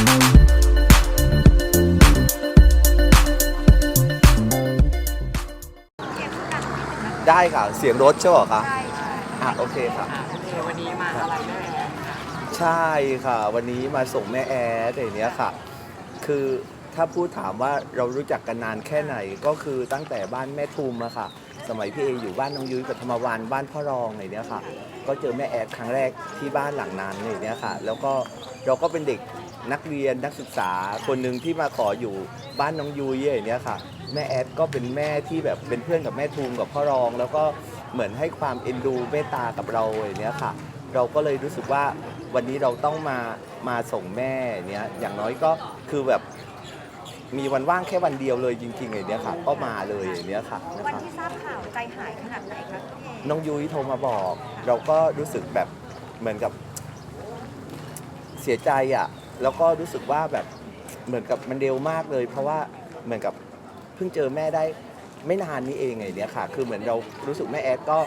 ได้ค่ะ เสียงรถใช่ไหมคะใช่ใช่อะโอเคค่ะ อะโอเควันนี้มาอะไรแม่แอนค่ะใช่ค่ะ วันนี้มาส่งแม่แอดอย่างเนี้ยค่ะ คือถ้าพูดถามว่าเรารู้จักกันนานแค่ไหนก็คือตั้งแต่บ้านแม่ทุมอะค่ะ สมัยพี่เออยู่บ้านน้องยุ้ยปฐมวันบ้านพ่อรองอย่างเนี้ยค่ะ ก็เจอแม่แอดครั้งแรกที่บ้านหลังนั้นอย่างเนี้ยค่ะ แล้วก็เราก็เป็นเด็ก นักเรียนนักศึกษาคนหนึ่งที่มาขออยู่บ้านน้องยุ้ยอย่างเนี้ยค่ะ แม่แอดก็เป็นแม่ที่แบบเป็นเพื่อนกับแม่ทุมกับพ่อรอง แล้วก็เหมือนให้ความเอ็นดูเมตตากับเราอย่างเนี้ยค่ะ เราก็เลยรู้สึกว่าวันนี้เราต้องมามาส่งแม่เนี้ยอย่างน้อยก็คือแบบมีวันว่างแค่วันเดียวเลยจริงๆอย่างเนี้ยค่ะ ก็มาเลยอย่างเนี้ยค่ะนะวันคะ ที่ทราบข่าวใจหายขนาดไหนคะพี่เอน้องยุ้ยโทรมาบอก เราก็รู้สึกแบบเหมือนกับเสียใจอะ่ะ แล้วก็รู้สึกว่าแบบเหมือนกับมันเร็วมากเลย เพราะว่าเหมือนกับเพิ่งเจอแม่ได้ไม่นานนี้เองไงเนี้ยค่ะ คือเหมือนเรารู้สึกแม่แอดก็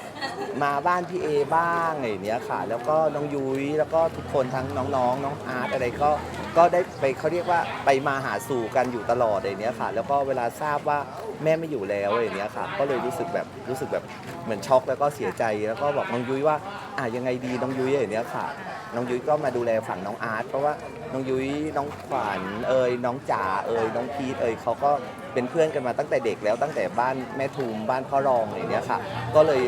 มาบ้านพี่เอบ้างไงเนี้ยค่ะ แล้วก็น้องยุ้ยแล้วก็ทุกคนทั้งน้องๆ น้องอาร์ตอะไรก็ก็ได้ไปเขาเรียกว่าไปมาหาสู่กันอยู่ตลอดไอเนี้ยค่ะ แล้วก็เวลาทราบว่าแม่ไม่อยู่แล้วไอเนี้ยค่ะ ก็เลยรู้สึกแบบรู้สึกแบบเหมือนช็อกแล้วก็เสียใจแล้วก็บอกน้องยุ้ยว่าอะยังไงดีน้องยุ้ยไอเนี้ยค่ะ น้องยุ้ยก็มาดูแลฝั่งน้องอาร์ตเพราะว่าน้องยุ้ยน้องขวัญเอ่ยน้องจ๋าเอ่ยน้องพีทเอ่ยเขาก็เป็นเพื่อนกันมาตั้งแต่เด็กแล้วตั้งแต่บ้านแม่ทุมบ้านพ่อรองอย่างเนี้ยค่ะ ก็เลย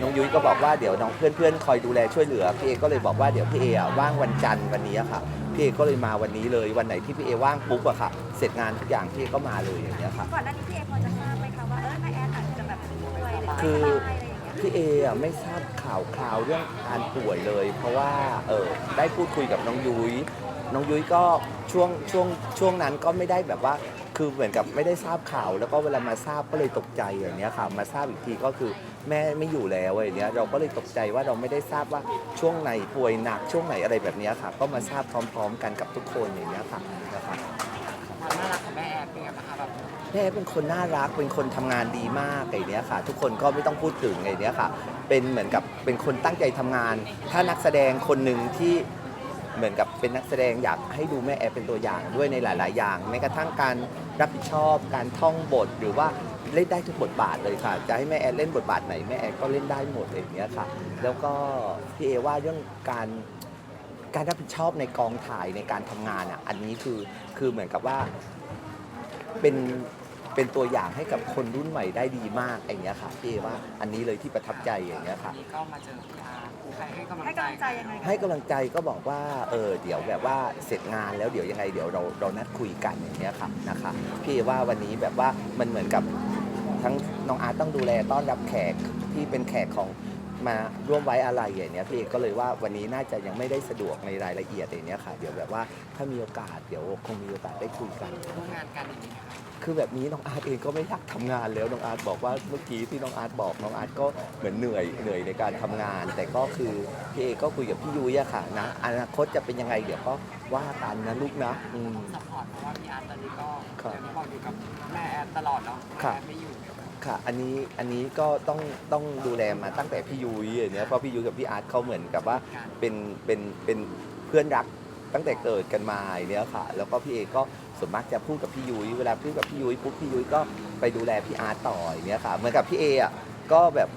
น้องยุ้ยก็บอกว่าเดี๋ยวน้องเพื่อนๆคอยดูแลช่วยเหลือพี่เอก็เลยบอกว่าเดี๋ยวพี่เออะว่างวันจันทร์วันนี้อะค่ะพี่เอก็เลยมาวันนี้เลยวันไหนที่พี่เอว่างปุ๊บอะค่ะ เสร็จงานทุกอย่างพี่เอก็มาเลยอย่างเนี้ยค่ะก่อนหน้านี้พี่เอพอจะทราบไหมคะว่าเออแม่แอนอาจจะแบบป่วยหรือไม่คือ พี่เออะไม่ทราบข่าวคราวเรื่องการป่วยเลย เพราะว่าเออได้พูดคุยกับน้องยุ้ยน้องยุ้ยก็ช่วงช่วงช่วงนั้นก็ไม่ได้แบบว่า คือเหมือนกับไม่ได้ทราบข่าว แล้วก็เวลามาทราบก็เลยตกใจอย่างเนี้ยค่ะ มาทราบอีกทีก็คือแม่ไม่อยู่แล้วอย่างเนี้ยเราก็เลยตกใจว่าเราไม่ได้ทราบว่าช่วงไหนป่วยหนักช่วงไหนอะไรแบบเนี้ยค่ะ ก็มาทราบพร้อม ๆ กันกับทุกคนอย่างเนี้ยค่ะ แบบแม่เป็นคนน่ารักเป็นคนทำงานดีมากไอ้นี้ค่ะ ทุกคนก็ไม่ต้องพูดถึงไอ้นี้ค่ะ เป็นเหมือนกับเป็นคนตั้งใจทำงาน ถ้านักแสดงคนหนึ่งที่เหมือนกับเป็นนักแสดงอยากให้ดูแม่แอฟเป็นตัวอย่างด้วยในหลาย ๆ อย่างแม้กระทั่งการรับผิดชอบ การท่องบทหรือว่าเล่นได้ทุกบทบาทเลยค่ะ จะให้แม่แอฟเล่นบทบาทไหนแม่แอฟก็เล่นได้หมดอย่างเนี้ยค่ะ แล้วก็พี่เอว่าเรื่องการการรับผิดชอบในกองถ่ายในการทำงานอะ อันนี้คือคือเหมือนกับว่าเป็น เป็นตัวอย่างให้กับคนรุ่นใหม่ได้ดีมากอย่างเงี้ยค่ะพี่เอว่าอันนี้เลยที่ประทับใจอย่างเงี้ยค่ะวันนี้ก็มาเจอพี่อาร์ใครให้กำลังให้ใจกำลังใจยังไงให้กำลังใจก็บอกว่าเออเดี๋ยวแบบว่าเสร็จงานแล้วเดี๋ยวยังไงเดี๋ยวเราเรานัดคุยกันอย่างเงี้ยค่ะนะคะพี่เอว่าวันนี้แบบว่ามันเหมือนกับทั้งน้องอาร์ตต้องดูแลต้อนรับแขกที่เป็นแขกของ มาร่วมไว้อะไรอย่างเนี้ยพี่เอก็เลยว่าวันนี้น่าจะยังไม่ได้สะดวกในรายละเอียดอย่างเนี้ยค่ะ เดี๋ยวแบบว่าถ้ามีโอกาสเดี๋ยวคงมีโอกาสได้คุยกัน ร่วมงานกันอย่างนี้นะคะคือแบบนี้น้องอาร์ตเองก็ไม่อยากทำงานแล้วน้องอาร์ตบอกว่าเมื่อกี้ที่น้องอาร์ตบอกน้องอาร์ตก็เหมือนเหนื่อยเหนื่อยในการทำงาน แต่ก็คือพี่เอก็คุยกับพี่ยุ้ยอะค่ะนะอนาคตจะเป็นยังไงเดี๋ยวก็ว่ากันนะลูกนะอืม ซัพพอร์ตเพราะว่าพี่อาร์ตอนนี้ก็ครับอย่างที่บอกอยู่กับแม่แอนตลอดเนาะครับ แม่ไม่อยู่ ค่ะ อันนี้อันนี้ก็ต้องต้องดูแลมาตั้งแต่พี่ยุ้ยอย่างเนี้ยเพราะพี่ยุ้ยกับพี่อาร์ตเขาเหมือนกับว่าเป็นเป็นเป็นเพื่อนรักตั้งแต่เกิดกันมาอย่างเนี้ยค่ะ แล้วก็พี่เอก็ส่วนมากจะพูดกับพี่ยุ้ยเวลาพูดกับพี่ยุ้ยปุ๊บพี่ยุ้ยก็ไปดูแลพี่อาร์ตต่ออย่างเนี้ยค่ะเหมือนกับพี่เออะก็แบบ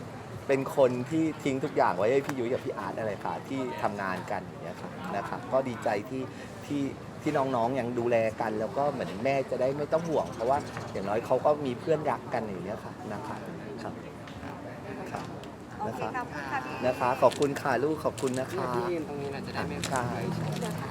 เป็นคนที่ทิ้งทุกอย่างไว้ให้พี่ยุ้ยกับพี่อาร์ตอะไรค่ะที่ทำงานกันอย่างเนี้ยค่ะนะคะก็ดีใจที่ที่ที่น้องๆยังดูแลกัน แล้วก็เหมือนแม่จะได้ไม่ต้องห่วง เพราะว่าอย่างน้อยเขาก็มีเพื่อนรักกันอย่างเนี้ยค่ะนะคะครับครับโอเคขอบคุณค่ะพี่เอนะคะขอบคุณค่ะลูกขอบคุณนะเนี่ยคะพี่ยืนตรงนี้นะจะได้ไม่ใช่ใช่เดี๋ยวค่ะ